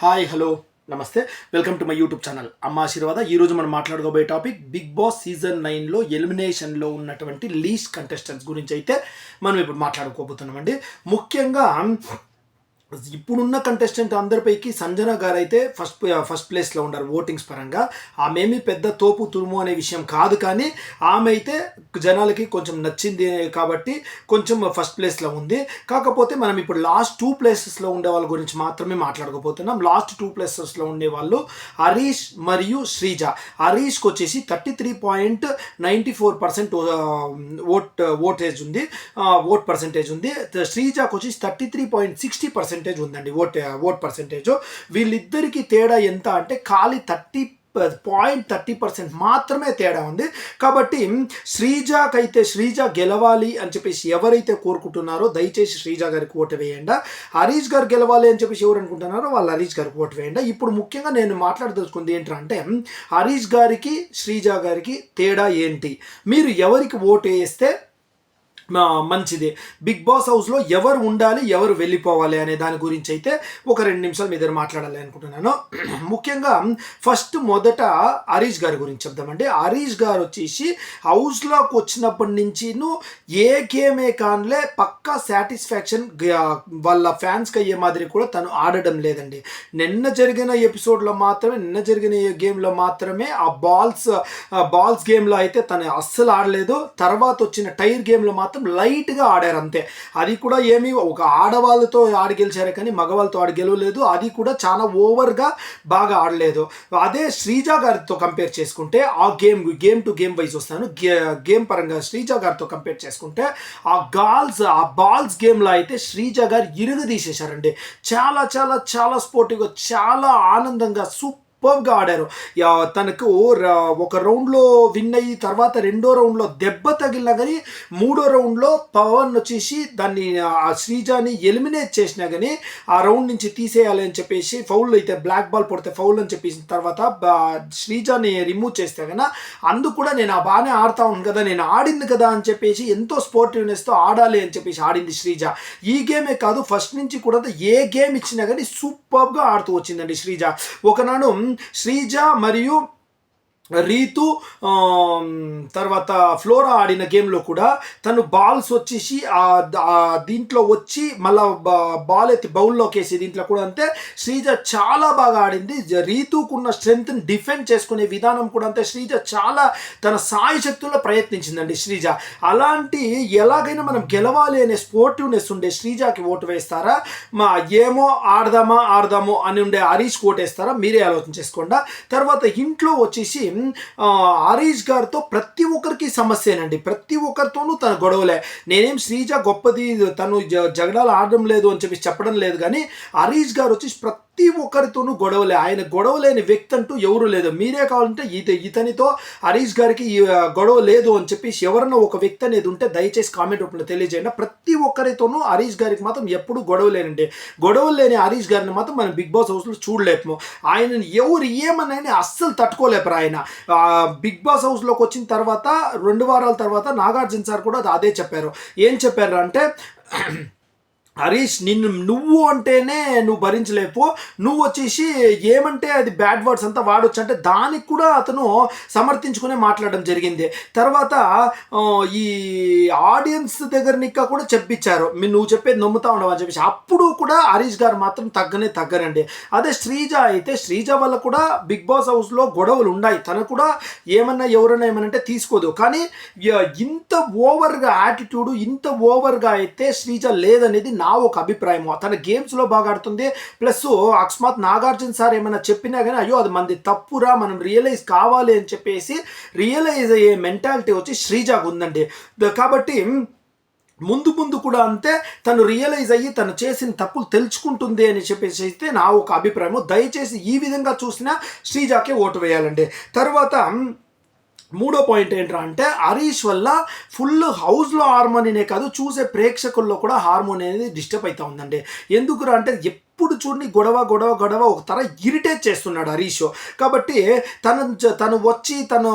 Hi hello నమస్తే. Welcome to my YouTube channel. అమ్మ ఆశీర్వాద. ఈరోజు మనం మాట్లాడుకోబోయే టాపిక్ బిగ్ బాస్ సీజన్ నైన్లో ఎలిమినేషన్లో ఉన్నటువంటి లీస్ట్ కంటెస్టెంట్స్ గురించి అయితే మనం ఇప్పుడు మాట్లాడుకోబోతున్నామండి. ముఖ్యంగా ఇప్పుడున్న కంటెస్టెంట్ అందరిపైకి సంజన గారు అయితే ఫస్ట్ ఫస్ట్ ప్లేస్లో ఉన్నారు ఓటింగ్స్ పరంగా. ఆమెమి పెద్ద తోపు తురుము అనే విషయం కాదు కానీ ఆమె అయితే జనాలకి కొంచెం నచ్చింది కాబట్టి కొంచెం ఫస్ట్ ప్లేస్లో ఉంది. కాకపోతే మనం ఇప్పుడు లాస్ట్ టూ ప్లేసెస్లో ఉండే వాళ్ళ గురించి మాత్రమే మాట్లాడకపోతున్నాం. లాస్ట్ టూ ప్లేసెస్లో ఉండే వాళ్ళు హరీష్ మరియు శ్రీజ. హరీష్కి వచ్చేసి thirty three point ninety four percent vote ఓటేజ్ ఉంది. ఓట్ పర్సెంటేజ్ ఉంది. శ్రీజాకి వచ్చేసి thirty three point sixty percent percentage ఉందండి ఓట్ ఓట్ పర్సెంటేజ్ వీళ్ళిద్దరికీ తేడా ఎంత అంటే ఖాళీ థర్టీ పాయింట్ థర్టీ పర్సెంట్ మాత్రమే తేడా ఉంది. కాబట్టి శ్రీజాకైతే శ్రీజ గెలవాలి అని చెప్పేసి ఎవరైతే కోరుకుంటున్నారో దయచేసి శ్రీజ గారికి ఓటు వేయండి. హరీష్ గారు గెలవాలి అని చెప్పేసి ఎవరు అనుకుంటున్నారో వాళ్ళు హరీష్ గారికి ఓటు వేయండి. ఇప్పుడు ముఖ్యంగా నేను మాట్లాడదలుచుకుంది ఏంటంటే హరీష్ గారికి శ్రీజ గారికి తేడా ఏంటి? మీరు ఎవరికి ఓటు వేస్తే మంచిది. బిగ్ బాస్ హౌస్లో ఎవరు ఉండాలి ఎవరు వెళ్ళిపోవాలి అనే దాని గురించి అయితే ఒక రెండు నిమిషాలు మీ దగ్గర మాట్లాడాలి అనుకుంటున్నాను. ముఖ్యంగా ఫస్ట్ మొదట హరీష్ గారి గురించి చెప్దామండి. హరీష్ గారు వచ్చేసి హౌస్లోకి వచ్చినప్పటి నుంచి ఏ గేమే కాన్లే పక్కా సాటిస్ఫాక్షన్ వాళ్ళ ఫ్యాన్స్కి అయ్యే మాదిరి కూడా తను ఆడడం లేదండి. నిన్న జరిగిన ఎపిసోడ్లో మాత్రమే నిన్న జరిగిన గేమ్లో మాత్రమే ఆ బాల్స్ బాల్స్ గేమ్లో అయితే తను అస్సలు ఆడలేదు. తర్వాత వచ్చిన టైర్ గేమ్లో మాత్రం లైట్గా ఆడారు అంతే. అది కూడా ఏమి ఒక ఆడవాళ్ళతో ఆడి గెలిచారు కానీ మగవాళ్ళతో ఆడి గెలవలేదు. అది కూడా చాలా ఓవర్గా బాగా ఆడలేదు. అదే శ్రీజ గారితో కంపేర్ చేసుకుంటే ఆ game game to game wise వస్తాను. గే గేమ్ పరంగా శ్రీజ గారితో కంపేర్ చేసుకుంటే ఆ గాల్స్ ఆ బాల్స్ గేమ్లో అయితే శ్రీజ గారు ఇరుగు తీసేశారండి. చాలా చాలా చాలా స్పోర్టివ్గా చాలా ఆనందంగా సూపర్ సూపర్గా ఆడారు. తనకు ఒక రౌండ్లో విన్ అయ్యి తర్వాత రెండో రౌండ్లో దెబ్బ తగిలినా కానీ మూడో రౌండ్లో పవన్ వచ్చేసి దాన్ని ఆ శ్రీజాని ఎలిమినేట్ చేసినా కానీ ఆ రౌండ్ నుంచి తీసేయాలి అని చెప్పేసి ఫౌల్ అయితే బ్లాక్ బాల్ పడితే ఫౌల్ అని చెప్పేసిన తర్వాత బా- శ్రీజాని రిమూవ్ చేస్తే కదా అందు కూడా నేను ఆ బాగానే ఆడుతా ఉన్నాను కదా నేను ఆడింది కదా అని చెప్పేసి ఎంతో స్పోర్టివ్నెస్తో ఆడాలి అని చెప్పేసి ఆడింది శ్రీజ. ఈ గేమే కాదు ఫస్ట్ నుంచి కూడా ఏ గేమ్ ఇచ్చినా కానీ సూపర్గా ఆడుతూ వచ్చిందండి శ్రీజ. ఒకనాడు శ్రీజ మరియు రీతు తర్వాత ఫ్లోరా ఆడిన గేమ్లో కూడా తను బాల్స్ వచ్చేసి దీంట్లో వచ్చి మళ్ళా బాల్ ఎత్తి బౌల్లోకి వేసి దీంట్లో కూడా అంతే. శ్రీజ చాలా బాగా ఆడింది. రీతుకున్న స్ట్రెంగ్త్ని డిఫెండ్ చేసుకునే విధానం కూడా అంతే. శ్రీజ చాలా తన సాయి శక్తుల్లో ప్రయత్నించిందండి శ్రీజ. అలాంటి ఎలాగైనా మనం గెలవాలి అనే స్పోర్టివ్నెస్ ఉండే శ్రీజాకి ఓటు వేస్తారా? మా ఏమో ఆడదామా ఆడదామో అని ఉండే హరీష్ ఓటేస్తారా? వేస్తారా మీరే ఆలోచన చేసుకోండి. తర్వాత ఇంట్లో వచ్చేసి ఆ, గారితో ప్రతి ఒక్కరికి సమస్యేనండి. ప్రతి ఒక్కరితోనూ తన గొడవలే. నేనేం శ్రీజ గొప్పది తను జ- జగడాలు ఆడడం లేదు అని చెప్పి చెప్పడం లేదు కానీ హరీష్ గారు వచ్చి ప్రతి ప్రతి ఒక్కరితోనూ గొడవలే. ఆయన గొడవ లేని వ్యక్తి అంటూ ఎవరు లేదు. మీరే కావాలంటే ఇత ఇతనితో హరీష్ గారికి గొడవ లేదు అని చెప్పేసి ఎవరన్నా ఒక వ్యక్తి అనేది ఉంటే దయచేసి కామెంట్ రూపంలో తెలియజేయండి. ప్రతి ఒక్కరితోనూ హరీష్ గారికి మాత్రం ఎప్పుడు గొడవ లేనండి. గొడవలు లేని హరీష్ గారిని మాత్రం మనం బిగ్ బాస్ హౌస్లో చూడలేము. ఆయన ఎవరు ఏమన్నాయని అస్సలు తట్టుకోలేపరు ఆయన. బిగ్ బాస్ హౌస్లోకి వచ్చిన తర్వాత రెండు వారాల తర్వాత నాగార్జున సార్ కూడా అదే చెప్పారు. ఏం చెప్పారు అంటే హరీష్ నిన్ను నువ్వు అంటేనే నువ్వు భరించలేపు నువ్వు వచ్చేసి ఏమంటే అది బ్యాడ్ వర్డ్స్ అంతా వాడొచ్చు. అంటే దానికి కూడా అతను సమర్థించుకునే మాట్లాడడం జరిగింది. తర్వాత ఈ ఆడియన్స్ దగ్గర నిక్క కూడా చెప్పించారు. నువ్వు చెప్పేది నమ్ముతా ఉండవని చెప్పేసి. అప్పుడు కూడా హరీష్ గారు మాత్రం తగ్గనే తగ్గరండి. అదే శ్రీజ అయితే శ్రీజ వల్ల కూడా బిగ్ బాస్ హౌస్లో గొడవలు ఉన్నాయి. తను కూడా ఏమన్నా ఎవరైనా ఏమనంటే తీసుకోదు. కానీ ఇంత ఓవర్గా యాటిట్యూడ్ ఇంత ఓవర్గా అయితే శ్రీజ లేదనేది నా నా ఒక అభిప్రాయము. తన గేమ్స్లో బాగా ఆడుతుంది. ప్లస్ అకస్మాత్ నాగార్జున సార్ ఏమైనా చెప్పినా కానీ అయ్యో అది మనది తప్పురా మనం రియలైజ్ కావాలి అని చెప్పేసి రియలైజ్ అయ్యే మెంటాలిటీ వచ్చి శ్రీజాకు ఉందండి. కాబట్టి ముందు ముందు కూడా అంతే తను రియలైజ్ అయ్యి తను చేసిన తప్పులు తెలుసుకుంటుంది అని చెప్పేసి అయితే నా ఒక అభిప్రాయం దయచేసి ఈ విధంగా చూసినా శ్రీజాకే ఓటు వేయాలండి. తర్వాత మూడో పాయింట్ ఏంట్రా అంటే హరీష్ వల్ల ఫుల్ హౌస్లో హార్మోనీనే కాదు చూసే ప్రేక్షకుల్లో కూడా హార్మోనీ అనేది డిస్టర్బ్ అవుతా ఉందండి. ఎందుకురా అంటే ఎప్పుడు చూడని గొడవ గొడవ గొడవ ఒక తర ఇరిటేట్ చేస్తున్నాడు హరీష్. కాబట్టి తను తను వచ్చి తను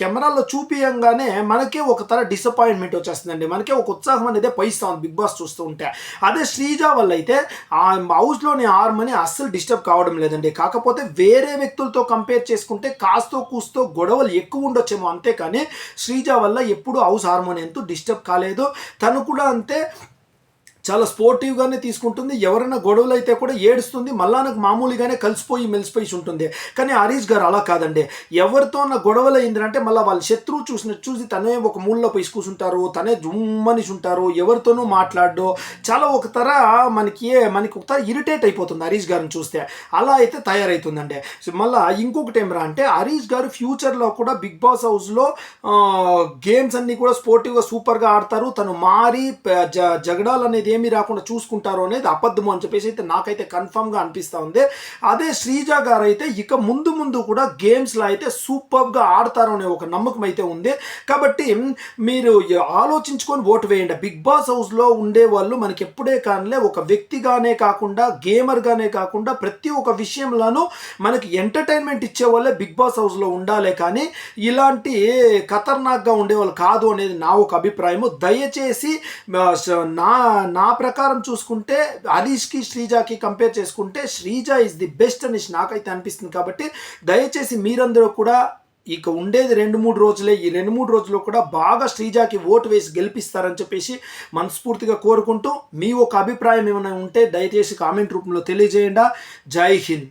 కెమెరాలో చూపియంగానే మనకే ఒక తర డిసప్పాయింట్మెంట్ వచ్చేస్తుందండి. మనకే ఒక ఉత్సాహం అనేది పైస్తా ఉంది బిగ్ బాస్ చూస్తూ ఉంటే. అదే శ్రీజ వల్ల అయితే ఆ హౌస్లోని హార్మోని అస్సలు డిస్టర్బ్ కావడం లేదండి. కాకపోతే వేరే వ్యక్తులతో కంపేర్ చేసుకుంటే కాస్తో కూస్తో గొడవలు ఎక్కువ ఉండొచ్చేమో అంతే కానీ శ్రీజ వల్ల ఎప్పుడు హౌస్ హార్మోని ఎంతో డిస్టర్బ్ కాలేదు. తను కూడా అంతే చాలా స్పోర్టివ్గానే తీసుకుంటుంది. ఎవరైనా గొడవలు అయితే కూడా ఏడుస్తుంది. మళ్ళా నాకు మామూలుగానే కలిసిపోయి మెలిసిపోయి ఉంటుంది. కానీ హరీష్ గారు అలా కాదండి. ఎవరితో నా గొడవలు అయిందంటే మళ్ళీ వాళ్ళ శత్రువు చూసిన చూసి తనే ఒక మూలలో పోయి కూర్చుంటారు తనే జుమ్మనిసి ఉంటారు. ఎవరితోనూ మాట్లాడడం. చాలా ఒక తర మనకి మనకి ఒక తర ఇరిటేట్ అయిపోతుంది హరీష్ గారిని చూస్తే. అలా అయితే తయారవుతుందండి సో మళ్ళీ ఇంకొకటి ఏమరా అంటే హరీష్ గారు ఫ్యూచర్లో కూడా బిగ్ బాస్ హౌస్లో గేమ్స్ అన్నీ కూడా స్పోర్టివ్గా సూపర్గా ఆడతారు. తను మారి జ జగడాలు అనేది ఏమీ రాకుండా చూసుకుంటారో అనేది అబద్ధము అని చెప్పేసి అయితే నాకైతే కన్ఫామ్గా అనిపిస్తూ ఉంది. అదే శ్రీజ గారు అయితే ఇక ముందు ముందు కూడా గేమ్స్లో అయితే సూపర్గా ఆడతారు అనే ఒక నమ్మకం అయితే ఉంది. కాబట్టి మీరు ఆలోచించుకొని ఓటు వేయండి. బిగ్ బాస్ హౌస్లో ఉండే వాళ్ళు మనకి ఎప్పుడే కానిలే ఒక వ్యక్తిగానే కాకుండా గేమర్గానే కాకుండా ప్రతి ఒక్క విషయంలోనూ మనకి ఎంటర్టైన్మెంట్ ఇచ్చే వాళ్ళే బిగ్ బాస్ హౌస్లో ఉండాలి కానీ ఇలాంటి ఖతర్నాక్గా ఉండేవాళ్ళు కాదు అనేది నా ఒక అభిప్రాయము. దయచేసి నా నా నా ప్రకారం చూసుకుంటే హరీష్కి శ్రీజాకి కంపేర్ చేసుకుంటే శ్రీజ ఇస్ ది బెస్ట్ అని నాకైతే అనిపిస్తుంది కాబట్టి దయచేసి మీరందరూ కూడా ఇక ఉండేది రెండు మూడు రోజులే ఈ రెండు మూడు రోజుల్లో కూడా బాగా శ్రీజాకి ఓటు వేసి గెలిపిస్తారని చెప్పేసి మనస్ఫూర్తిగా కోరుకుంటూ మీ ఒక అభిప్రాయం ఏమైనా ఉంటే దయచేసి కామెంట్ రూపంలో తెలియజేయండి. జై హింద్.